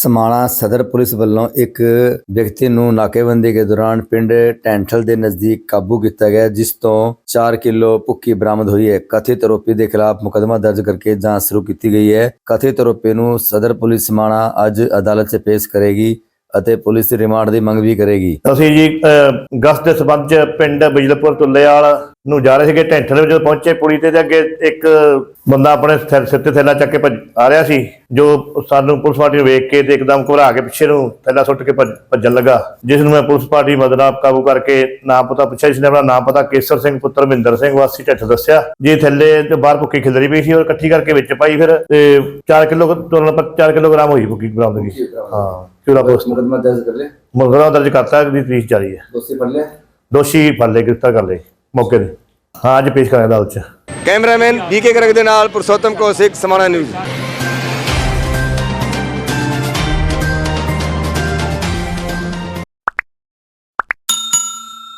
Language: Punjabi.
ਸਮਾਣਾ ਸਦਰ ਪੁਲਿਸ ਵੱਲੋਂ ਇੱਕ ਵਿਅਕਤੀ ਨੂੰ ਨਾਕੇਬੰਦੀ ਦੇ ਦੌਰਾਨ ਪਿੰਡ ਟੈਂਠਲ ਦੇ ਨਜ਼ਦੀਕ ਕਾਬੂ ਕੀਤਾ ਗਿਆ, ਜਿਸ ਤੋਂ 4 ਕਿਲੋ ਭੁੱਕੀ ਬਰਾਮਦ ਹੋਈ ਹੈ। ਕਥਿਤ ਆਰੋਪੀ ਦੇ ਖਿਲਾਫ ਮੁਕਦਮਾ ਦਰਜ ਕਰਕੇ ਜਾਂਚ ਸ਼ੁਰੂ ਕੀਤੀ ਗਈ ਹੈ। ਕਥਿਤ ਆਰੋਪੀ ਨੂੰ ਸਦਰ ਪੁਲਿਸ ਸਮਾਣਾ ਅੱਜ ਅਦਾਲਤ 'ਚ ਪੇਸ਼ ਕਰੇਗੀ ਅਤੇ ਪੁਲਿਸ ਰਿਮਾਂਡ ਦੀ ਮੰਗ ਵੀ ਕਰੇਗੀ। ਅਸੀਂ ਜੀ ਗਸਤ ਦੇ ਸਬੰਧ ਚ ਪਿੰਡ ਬਿਜਲਪੁਰ ਤੁੱਲੇਵਾਲ ਨੂੰ ਜਾ ਰਹੇ ਸੀਗੇ ਢੈਂਠਲ ਵਿੱਚ ਜਦੋਂ ਪਹੁੰਚੇ ਪੁਲੀ ਤੇ ਤੇ ਅੱਗੇ ਇੱਕ ਬੰਦਾ ਆਪਣੇ ਸਿਰ ਤੇ ਥੈਲਾ ਚੱਕ ਕੇ ਭੱਜ ਆ ਰਿਹਾ ਸੀ ਜੋ ਸਾਨੂੰ ਪੁਲਿਸ ਪਾਰਟੀ ਨੂੰ ਵੇਖ ਕੇ ਤੇ ਇੱਕਦਮ ਘਬਰਾ ਕੇ ਪਿੱਛੇ ਨੂੰ ਥੈਲਾ ਸੁੱਟ ਕੇ ਭੱਜ- ਭੱਜਣ ਲੱਗਾ ਜਿਸ ਨੂੰ ਮੈਂ ਪੁਲਿਸ ਪਾਰਟੀ ਮਦਦ ਨਾਲ ਕਾਬੂ ਕਰਕੇ ਨਾਮ ਪਤਾ ਪੁੱਛਿਆ ਜਿਸਨੇ ਆਪਣਾ ਨਾਮ ਪਤਾ ਕੇਸਰ ਸਿੰਘ ਪੁੱਤਰ ਮਹਿੰਦਰ ਸਿੰਘ ਵਾਸੀ ਢੱਠ ਦੱਸਿਆ ਜੀ ਥੱਲੇ ਤੇ ਬਾਹਰ ਭੁੱਕੀ ਖਿਲਰੀ ਪਈ ਸੀ ਔਰ ਇਕੱਠੀ ਕਰਕੇ ਵਿੱਚ ਪਾਈ ਫਿਰ ਤੇ 4 ਕਿਲੋ ਤੁਰਨ ਪਰ 4 ਕਿਲੋਗ੍ਰਾਮ ਹੋਈ ਭੁੱਕੀ ਬਰਾਮਦ ਕੀ ਹਾਂ ਚੂੜਾ ਪੋਸਟ। ਮੁਕਦਮਾ ਦਰਜ ਕਰ ਲਿਆ? ਮੁਕਦਮਾ ਦਰਜ ਕਰਤਾ ਦੀ ਤਰੀਕ ਜਾਰੀ ਹੈ। ਦੋਸ਼ੀ ਫੜ ਲਿਆ? ਦੋਸ਼ੀ ਫੜ ਲਏ ਗ੍ਰਿਫਤਾਰ ਕਰ ਲਏ। ਮੌਕੇ ਤੇ। ਹਾਂ, ਅੱਜ ਪੇਸ਼ ਕਰਾਂਗੇ ਅਦਾਲਤ 'ਚ। ਕੈਮਰਾਮੈਨ ਬੀਕੇ ਗਰਗ ਦੇ ਨਾਲ ਪੁਰਸ਼ੋਤਮ ਕੌਸ਼ਿਕ ਸਮਾਣਾ ਨਿਊਜ਼।